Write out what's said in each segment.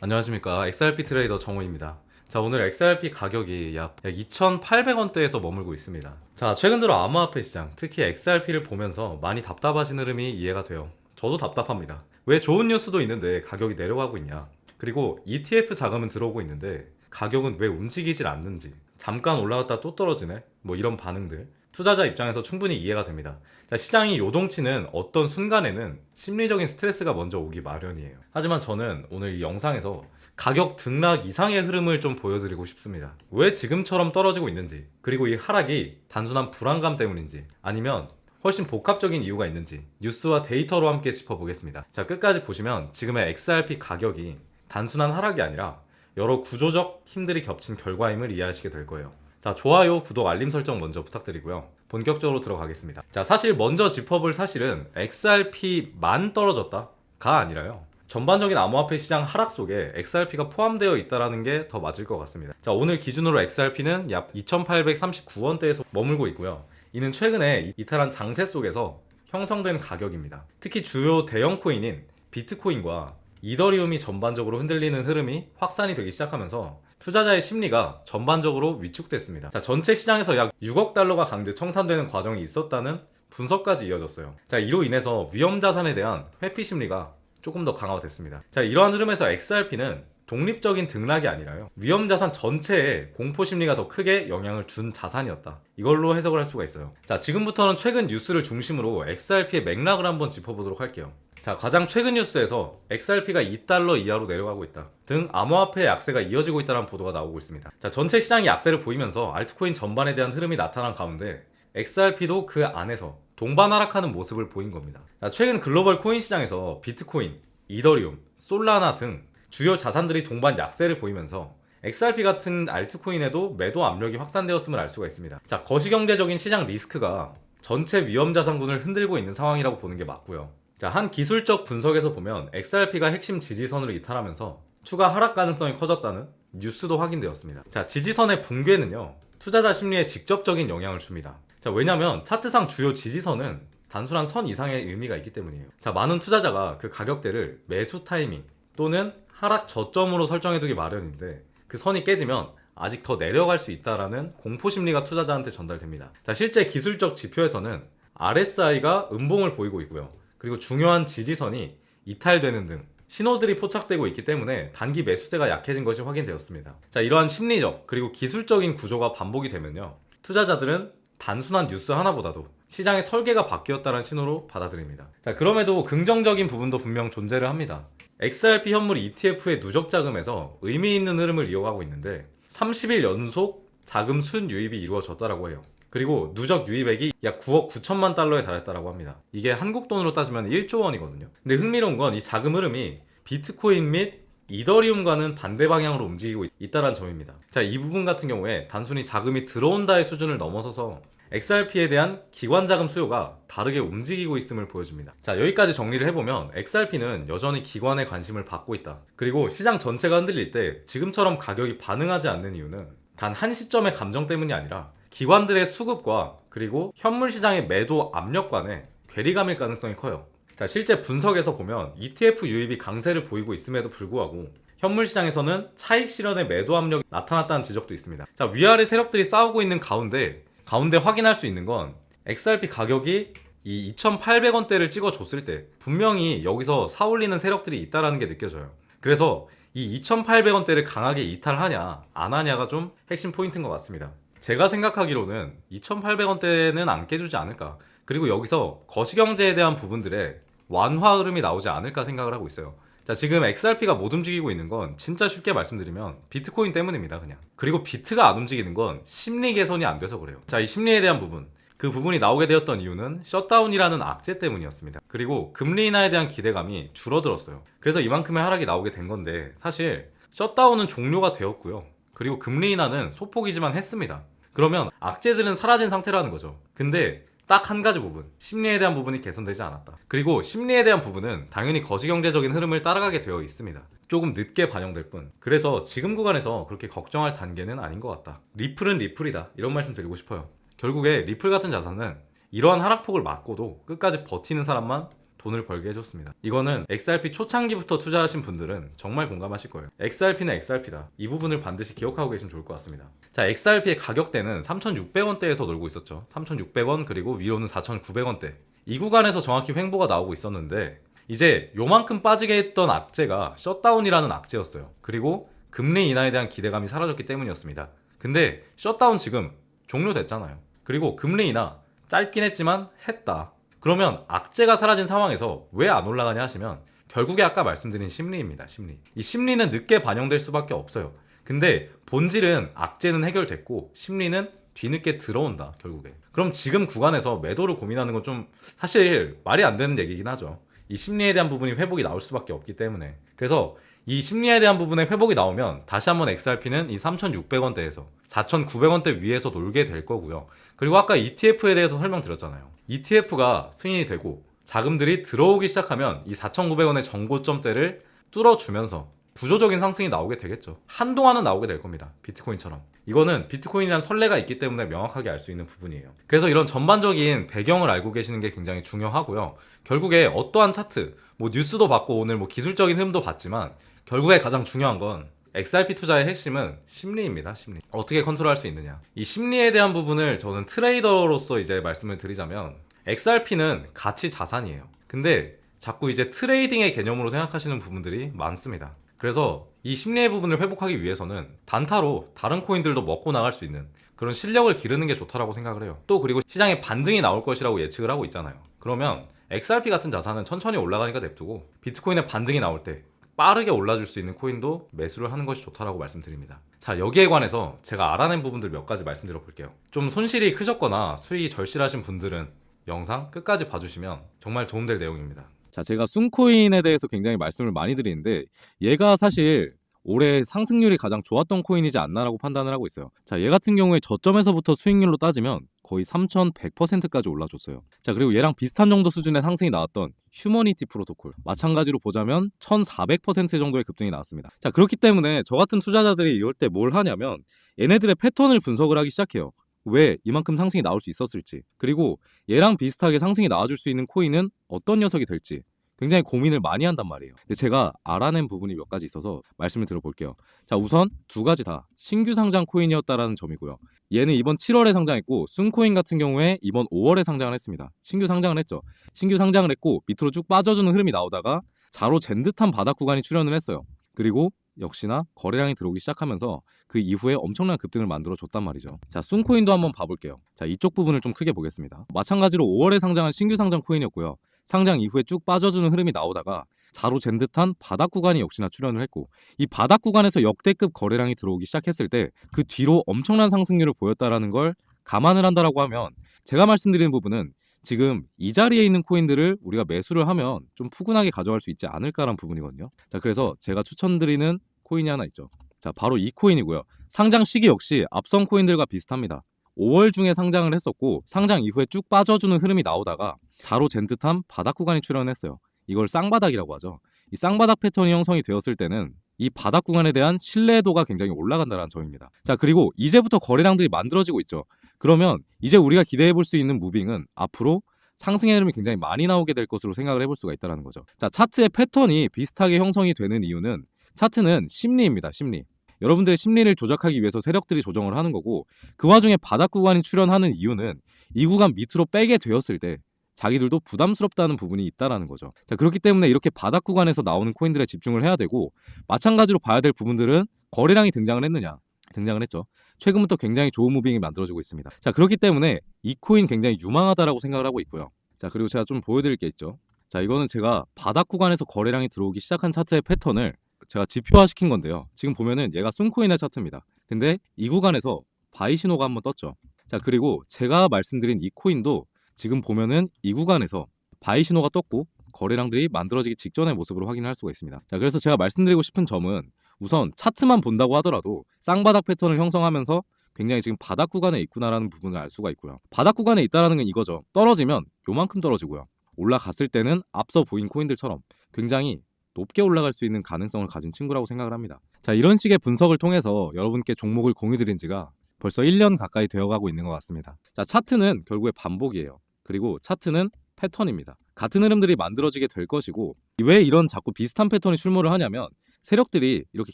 안녕하십니까 XRP 트레이더 정호입니다. 자 오늘 XRP 가격이 약 2,800원대에서 머물고 있습니다. 자 최근 들어 암호화폐 시장 특히 XRP를 보면서 많이 답답하신 흐름이 이해가 돼요. 저도 답답합니다. 왜 좋은 뉴스도 있는데 가격이 내려가고 있냐? 그리고 ETF 자금은 들어오고 있는데 가격은 왜 움직이질 않는지 잠깐 올라갔다 또 떨어지네? 뭐 이런 반응들 투자자 입장에서 충분히 이해가 됩니다. 자, 시장이 요동치는 어떤 순간에는 심리적인 스트레스가 먼저 오기 마련이에요. 하지만 저는 오늘 이 영상에서 가격 등락 이상의 흐름을 좀 보여드리고 싶습니다. 왜 지금처럼 떨어지고 있는지, 그리고 이 하락이 단순한 불안감 때문인지, 아니면 훨씬 복합적인 이유가 있는지 뉴스와 데이터로 함께 짚어보겠습니다. 자, 끝까지 보시면 지금의 XRP 가격이 단순한 하락이 아니라 여러 구조적 힘들이 겹친 결과임을 이해하시게 될 거예요. 자, 좋아요, 구독, 알림 설정 먼저 부탁드리고요. 본격적으로 들어가겠습니다. 자, 사실 먼저 짚어볼 사실은 XRP만 떨어졌다가 아니라요. 전반적인 암호화폐 시장 하락 속에 XRP가 포함되어 있다는 게 더 맞을 것 같습니다. 자, 오늘 기준으로 XRP는 약 2,839원대에서 머물고 있고요. 이는 최근에 이탈한 장세 속에서 형성된 가격입니다. 특히 주요 대형 코인인 비트코인과 이더리움이 전반적으로 흔들리는 흐름이 확산이 되기 시작하면서 투자자의 심리가 전반적으로 위축됐습니다. 자, 전체 시장에서 약 6억 달러가 강제 청산되는 과정이 있었다는 분석까지 이어졌어요. 자, 이로 인해서 위험 자산에 대한 회피 심리가 조금 더 강화됐습니다. 자, 이러한 흐름에서 XRP는 독립적인 등락이 아니라요. 위험 자산 전체에 공포 심리가 더 크게 영향을 준 자산이었다. 이걸로 해석을 할 수가 있어요. 자, 지금부터는 최근 뉴스를 중심으로 XRP의 맥락을 한번 짚어보도록 할게요. 자, 가장 최근 뉴스에서 XRP가 2달러 이하로 내려가고 있다. 등 암호화폐 약세가 이어지고 있다는 보도가 나오고 있습니다. 자, 전체 시장이 약세를 보이면서 알트코인 전반에 대한 흐름이 나타난 가운데 XRP도 그 안에서 동반 하락하는 모습을 보인 겁니다. 자, 최근 글로벌 코인 시장에서 비트코인, 이더리움, 솔라나 등 주요 자산들이 동반 약세를 보이면서 XRP 같은 알트코인에도 매도 압력이 확산되었음을 알 수가 있습니다. 자, 거시경제적인 시장 리스크가 전체 위험 자산군을 흔들고 있는 상황이라고 보는 게 맞고요. 자, 한 기술적 분석에서 보면 XRP가 핵심 지지선으로 이탈하면서 추가 하락 가능성이 커졌다는 뉴스도 확인되었습니다. 자, 지지선의 붕괴는요, 투자자 심리에 직접적인 영향을 줍니다. 자, 왜냐면 차트상 주요 지지선은 단순한 선 이상의 의미가 있기 때문이에요. 자, 많은 투자자가 그 가격대를 매수 타이밍 또는 하락 저점으로 설정해두기 마련인데 그 선이 깨지면 아직 더 내려갈 수 있다라는 공포 심리가 투자자한테 전달됩니다. 자, 실제 기술적 지표에서는 RSI가 음봉을 보이고 있고요. 그리고 중요한 지지선이 이탈되는 등 신호들이 포착되고 있기 때문에 단기 매수세가 약해진 것이 확인되었습니다. 자, 이러한 심리적 그리고 기술적인 구조가 반복이 되면요. 투자자들은 단순한 뉴스 하나보다도 시장의 설계가 바뀌었다는 신호로 받아들입니다. 자, 그럼에도 긍정적인 부분도 분명 존재를 합니다. XRP 현물 ETF의 누적 자금에서 의미 있는 흐름을 이어가고 있는데 30일 연속 자금 순 유입이 이루어졌다라고 해요. 그리고 누적 유입액이 약 9억 9천만 달러에 달했다라고 합니다. 이게 한국 돈으로 따지면 1조 원이거든요. 근데 흥미로운 건 이 자금 흐름이 비트코인 및 이더리움과는 반대 방향으로 움직이고 있다는 점입니다. 자, 이 부분 같은 경우에 단순히 자금이 들어온다의 수준을 넘어서서 XRP에 대한 기관 자금 수요가 다르게 움직이고 있음을 보여줍니다. 자, 여기까지 정리를 해보면 XRP는 여전히 기관의 관심을 받고 있다. 그리고 시장 전체가 흔들릴 때 지금처럼 가격이 반응하지 않는 이유는 단 한 시점의 감정 때문이 아니라 기관들의 수급과 그리고 현물 시장의 매도 압력 간의 괴리감일 가능성이 커요. 자, 실제 분석에서 보면 ETF 유입이 강세를 보이고 있음에도 불구하고 현물 시장에서는 차익 실현의 매도 압력이 나타났다는 지적도 있습니다. 자, 위아래 세력들이 싸우고 있는 가운데 가운데 확인할 수 있는 건 XRP 가격이 이 2,800원대를 찍어줬을 때 분명히 여기서 사올리는 세력들이 있다라는 게 느껴져요. 그래서 이 2,800원대를 강하게 이탈하냐 안 하냐가 좀 핵심 포인트인 것 같습니다. 제가 생각하기로는 2,800원대는 안 깨주지 않을까. 그리고 여기서 거시경제에 대한 부분들의 완화 흐름이 나오지 않을까 생각을 하고 있어요. 자, 지금 XRP가 못 움직이고 있는 건 진짜 쉽게 말씀드리면 비트코인 때문입니다, 그냥. 그리고 비트가 안 움직이는 건 심리 개선이 안 돼서 그래요. 자, 이 심리에 대한 부분. 그 부분이 나오게 되었던 이유는 셧다운이라는 악재 때문이었습니다. 그리고 금리 인하에 대한 기대감이 줄어들었어요. 그래서 이만큼의 하락이 나오게 된 건데 사실 셧다운은 종료가 되었고요. 그리고 금리 인하는 소폭이지만 했습니다. 그러면 악재들은 사라진 상태라는 거죠. 근데 딱 한 가지 부분, 심리에 대한 부분이 개선되지 않았다. 그리고 심리에 대한 부분은 당연히 거시경제적인 흐름을 따라가게 되어 있습니다. 조금 늦게 반영될 뿐. 그래서 지금 구간에서 그렇게 걱정할 단계는 아닌 것 같다. 리플은 리플이다. 이런 말씀 드리고 싶어요. 결국에 리플 같은 자산은 이러한 하락폭을 맞고도 끝까지 버티는 사람만 돈을 벌게 해줬습니다. 이거는 XRP 초창기부터 투자하신 분들은 정말 공감하실 거예요. XRP는 XRP다. 이 부분을 반드시 기억하고 계시면 좋을 것 같습니다. 자, XRP의 가격대는 3,600원대에서 놀고 있었죠. 3,600원 그리고 위로는 4,900원대. 이 구간에서 정확히 횡보가 나오고 있었는데 이제 요만큼 빠지게 했던 악재가 셧다운이라는 악재였어요. 그리고 금리 인하에 대한 기대감이 사라졌기 때문이었습니다. 근데 셧다운 지금 종료됐잖아요. 그리고 금리 인하 짧긴 했지만 했다. 그러면 악재가 사라진 상황에서 왜 안 올라가냐 하시면 결국에 아까 말씀드린 심리입니다. 심리. 이 심리는 늦게 반영될 수밖에 없어요. 근데 본질은 악재는 해결됐고 심리는 뒤늦게 들어온다 결국에. 그럼 지금 구간에서 매도를 고민하는 건 좀 사실 말이 안 되는 얘기긴 하죠. 이 심리에 대한 부분이 회복이 나올 수밖에 없기 때문에. 그래서 이 심리에 대한 부분에 회복이 나오면 다시 한번 XRP는 이 3,600원대에서 4,900원대 위에서 놀게 될 거고요. 그리고 아까 ETF에 대해서 설명드렸잖아요. ETF가 승인이 되고 자금들이 들어오기 시작하면 이 4,900원의 정고점대를 뚫어주면서 구조적인 상승이 나오게 되겠죠. 한동안은 나오게 될 겁니다. 비트코인처럼. 이거는 비트코인이란 선례가 있기 때문에 명확하게 알 수 있는 부분이에요. 그래서 이런 전반적인 배경을 알고 계시는 게 굉장히 중요하고요. 결국에 어떠한 차트, 뭐 뉴스도 봤고 오늘 뭐 기술적인 흐름도 봤지만 결국에 가장 중요한 건 XRP 투자의 핵심은 심리입니다. 심리. 어떻게 컨트롤할 수 있느냐. 이 심리에 대한 부분을 저는 트레이더로서 이제 말씀을 드리자면 XRP는 가치 자산이에요. 근데 자꾸 이제 트레이딩의 개념으로 생각하시는 부분들이 많습니다. 그래서 이 심리의 부분을 회복하기 위해서는 단타로 다른 코인들도 먹고 나갈 수 있는 그런 실력을 기르는 게 좋다라고 생각을 해요. 또 그리고 시장에 반등이 나올 것이라고 예측을 하고 있잖아요. 그러면 XRP 같은 자산은 천천히 올라가니까 냅두고 비트코인의 반등이 나올 때 빠르게 올라줄 수 있는 코인도 매수를 하는 것이 좋다라고 말씀드립니다. 자, 여기에 관해서 제가 알아낸 부분들 몇 가지 말씀드려 볼게요. 좀 손실이 크셨거나 수익이 절실하신 분들은 영상 끝까지 봐주시면 정말 도움될 내용입니다. 자, 제가 순코인에 대해서 굉장히 말씀을 많이 드리는데 얘가 사실 올해 상승률이 가장 좋았던 코인이지 않나라고 판단을 하고 있어요. 자, 얘 같은 경우에 저점에서부터 수익률로 따지면 거의 3,100%까지 올라줬어요. 자, 그리고 얘랑 비슷한 정도 수준의 상승이 나왔던 휴머니티 프로토콜 마찬가지로 보자면 1,400% 정도의 급등이 나왔습니다. 자, 그렇기 때문에 저 같은 투자자들이 이럴 때 뭘 하냐면 얘네들의 패턴을 분석을 하기 시작해요. 왜 이만큼 상승이 나올 수 있었을지 그리고 얘랑 비슷하게 상승이 나와줄 수 있는 코인은 어떤 녀석이 될지 굉장히 고민을 많이 한단 말이에요. 근데 제가 알아낸 부분이 몇 가지 있어서 말씀을 들어볼게요. 자, 우선 두 가지 다 신규 상장 코인이었다라는 점이고요. 얘는 이번 7월에 상장했고 순코인 같은 경우에 이번 5월에 상장을 했습니다. 신규 상장을 했죠. 신규 상장을 했고 밑으로 쭉 빠져주는 흐름이 나오다가 자로 잰 듯한 바닥 구간이 출현을 했어요. 그리고 역시나 거래량이 들어오기 시작하면서 그 이후에 엄청난 급등을 만들어 줬단 말이죠. 자, 순코인도 한번 봐볼게요. 자, 이쪽 부분을 좀 크게 보겠습니다. 마찬가지로 5월에 상장한 신규 상장 코인이었고요. 상장 이후에 쭉 빠져주는 흐름이 나오다가 자로 잰 듯한 바닥 구간이 역시나 출현을 했고 이 바닥 구간에서 역대급 거래량이 들어오기 시작했을 때 그 뒤로 엄청난 상승률을 보였다라는 걸 감안을 한다라고 하면 제가 말씀드리는 부분은 지금 이 자리에 있는 코인들을 우리가 매수를 하면 좀 푸근하게 가져갈 수 있지 않을까라는 부분이거든요. 자, 그래서 제가 추천드리는 코인이 하나 있죠. 자, 바로 이 코인이고요. 상장 시기 역시 앞선 코인들과 비슷합니다. 5월 중에 상장을 했었고 상장 이후에 쭉 빠져주는 흐름이 나오다가 자로 잰 듯한 바닥 구간이 출현했어요. 이걸 쌍바닥이라고 하죠. 이 쌍바닥 패턴이 형성이 되었을 때는 이 바닥 구간에 대한 신뢰도가 굉장히 올라간다는 점입니다. 자, 그리고 이제부터 거래량들이 만들어지고 있죠. 그러면 이제 우리가 기대해 볼 수 있는 무빙은 앞으로 상승의 흐름이 굉장히 많이 나오게 될 것으로 생각을 해볼 수가 있다는 거죠. 자, 차트의 패턴이 비슷하게 형성이 되는 이유는 차트는 심리입니다. 심리. 여러분들의 심리를 조작하기 위해서 세력들이 조정을 하는 거고 그 와중에 바닥 구간이 출현하는 이유는 이 구간 밑으로 빼게 되었을 때 자기들도 부담스럽다는 부분이 있다라는 거죠. 자, 그렇기 때문에 이렇게 바닥 구간에서 나오는 코인들에 집중을 해야 되고 마찬가지로 봐야 될 부분들은 거래량이 등장을 했느냐? 등장을 했죠. 최근부터 굉장히 좋은 무빙이 만들어지고 있습니다. 자, 그렇기 때문에 이 코인 굉장히 유망하다라고 생각을 하고 있고요. 자, 그리고 제가 좀 보여드릴 게 있죠. 자, 이거는 제가 바닥 구간에서 거래량이 들어오기 시작한 차트의 패턴을 제가 지표화 시킨 건데요. 지금 보면은 얘가 순코인의 차트입니다. 근데 이 구간에서 바이 신호가 한번 떴죠. 자, 그리고 제가 말씀드린 이 코인도 지금 보면은 이 구간에서 바이 신호가 떴고 거래량들이 만들어지기 직전의 모습으로 확인할 수가 있습니다. 자, 그래서 제가 말씀드리고 싶은 점은 우선 차트만 본다고 하더라도 쌍바닥 패턴을 형성하면서 굉장히 지금 바닥 구간에 있구나라는 부분을 알 수가 있고요. 바닥 구간에 있다라는 건 이거죠. 떨어지면 요만큼 떨어지고요. 올라갔을 때는 앞서 보인 코인들처럼 굉장히 높게 올라갈 수 있는 가능성을 가진 친구라고 생각을 합니다. 자, 이런 식의 분석을 통해서 여러분께 종목을 공유드린 지가 벌써 1년 가까이 되어가고 있는 것 같습니다. 자, 차트는 결국에 반복이에요. 그리고 차트는 패턴입니다. 같은 흐름들이 만들어지게 될 것이고 왜 이런 자꾸 비슷한 패턴이 출몰을 하냐면 세력들이 이렇게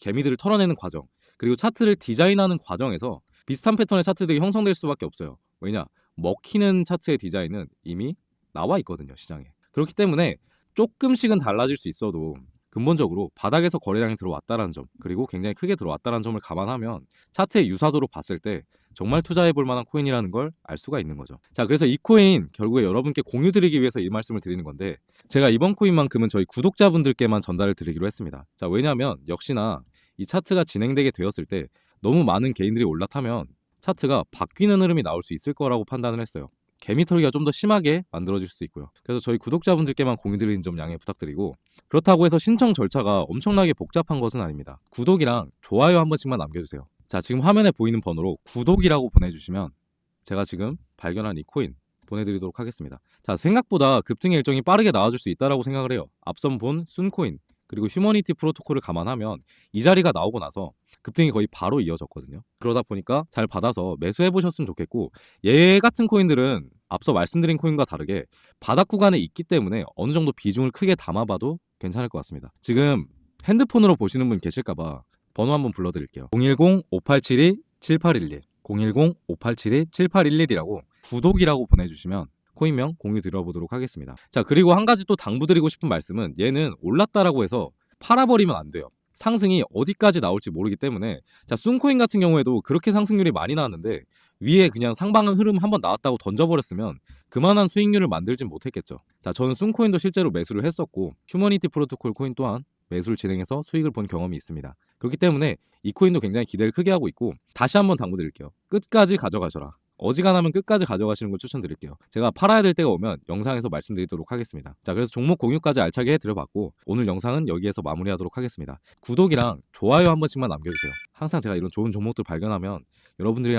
개미들을 털어내는 과정 그리고 차트를 디자인하는 과정에서 비슷한 패턴의 차트들이 형성될 수밖에 없어요. 왜냐? 먹히는 차트의 디자인은 이미 나와 있거든요, 시장에. 그렇기 때문에 조금씩은 달라질 수 있어도 근본적으로 바닥에서 거래량이 들어왔다는 점, 그리고 굉장히 크게 들어왔다는 점을 감안하면 차트의 유사도로 봤을 때 정말 투자해 볼 만한 코인이라는 걸 알 수가 있는 거죠. 자, 그래서 이 코인 결국에 여러분께 공유 드리기 위해서 이 말씀을 드리는 건데 제가 이번 코인만큼은 저희 구독자분들께만 전달을 드리기로 했습니다. 자, 왜냐면 역시나 이 차트가 진행되게 되었을 때 너무 많은 개인들이 올라타면 차트가 바뀌는 흐름이 나올 수 있을 거라고 판단을 했어요. 개미털기가 좀 더 심하게 만들어질 수도 있고요. 그래서 저희 구독자분들께만 공유 드리는 점 양해 부탁드리고 그렇다고 해서 신청 절차가 엄청나게 복잡한 것은 아닙니다. 구독이랑 좋아요 한 번씩만 남겨주세요. 자, 지금 화면에 보이는 번호로 구독이라고 보내주시면 제가 지금 발견한 이 코인 보내드리도록 하겠습니다. 자, 생각보다 급등의 일정이 빠르게 나와줄 수 있다라고 생각을 해요. 앞선 본 순코인 그리고 휴머니티 프로토콜을 감안하면 이 자리가 나오고 나서 급등이 거의 바로 이어졌거든요. 그러다 보니까 잘 받아서 매수해 보셨으면 좋겠고 얘 같은 코인들은 앞서 말씀드린 코인과 다르게 바닥 구간에 있기 때문에 어느 정도 비중을 크게 담아봐도 괜찮을 것 같습니다. 지금 핸드폰으로 보시는 분 계실까봐 번호 한번 불러드릴게요. 010-5872-7811 010-5872-7811이라고 구독이라고 보내주시면 코인명 공유 드려보도록 하겠습니다. 자 그리고 한 가지 또 당부드리고 싶은 말씀은 얘는 올랐다라고 해서 팔아버리면 안 돼요. 상승이 어디까지 나올지 모르기 때문에 자 순코인 같은 경우에도 그렇게 상승률이 많이 나왔는데 위에 그냥 상방은 흐름 한번 나왔다고 던져버렸으면 그만한 수익률을 만들진 못했겠죠. 자 저는 순코인도 실제로 매수를 했었고 휴머니티 프로토콜 코인 또한 매수를 진행해서 수익을 본 경험이 있습니다. 그렇기 때문에 이 코인도 굉장히 기대를 크게 하고 있고 다시 한번 당부드릴게요. 끝까지 가져가셔라. 어지간하면 끝까지 가져가시는 걸 추천드릴게요. 제가 팔아야 될 때가 오면 영상에서 말씀드리도록 하겠습니다. 자, 그래서 종목 공유까지 알차게 해드려봤고 오늘 영상은 여기에서 마무리하도록 하겠습니다. 구독이랑 좋아요 한 번씩만 남겨주세요. 항상 제가 이런 좋은 종목들 발견하면 여러분들이랑